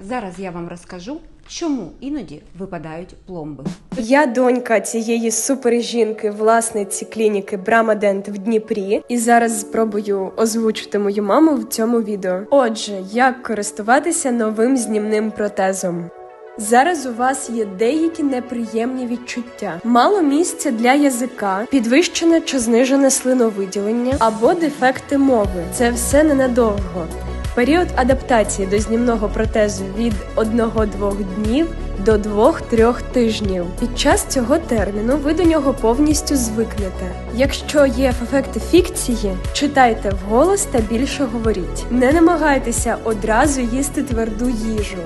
Зараз я вам розкажу, чому іноді випадають пломби. Я донька цієї супержінки, власниці клініки Брамадент в Дніпрі, і зараз спробую озвучити мою маму в цьому відео. Отже, як користуватися новим знімним протезом. Зараз у вас є деякі неприємні відчуття, мало місця для язика, підвищене чи знижене слиновиділення або дефекти мови. Це все ненадовго. Період адаптації до знімного протезу від 1-2 днів до 2-3 тижнів. Під час цього терміну ви до нього повністю звикнете. Якщо є ефекти фікції, читайте вголос та більше говоріть. Не намагайтеся одразу їсти тверду їжу.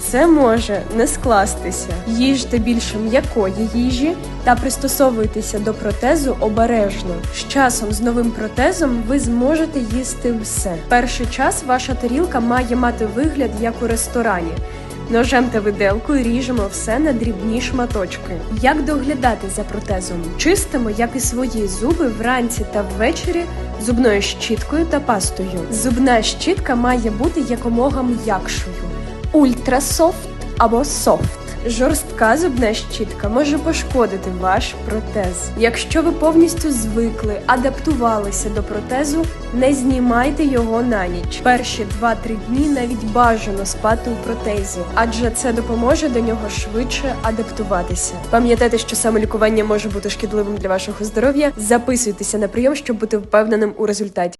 Це може не скластися. Їжте більше м'якої їжі та пристосовуйтеся до протезу обережно. З часом з новим протезом ви зможете їсти все. Перший час ваша тарілка має мати вигляд як у ресторані. Ножем та виделкою ріжемо все на дрібні шматочки. Як доглядати за протезом? Чистимо, як і свої зуби вранці та ввечері зубною щіткою та пастою. Зубна щітка має бути якомога м'якшою ультрасофт або софт. Жорстка зубна щітка може пошкодити ваш протез. Якщо ви повністю звикли, адаптувалися до протезу, не знімайте його на ніч. Перші 2-3 дні навіть бажано спати у протезі, адже це допоможе до нього швидше адаптуватися. Пам'ятайте, що самолікування може бути шкідливим для вашого здоров'я. Записуйтеся на прийом, щоб бути впевненим у результаті.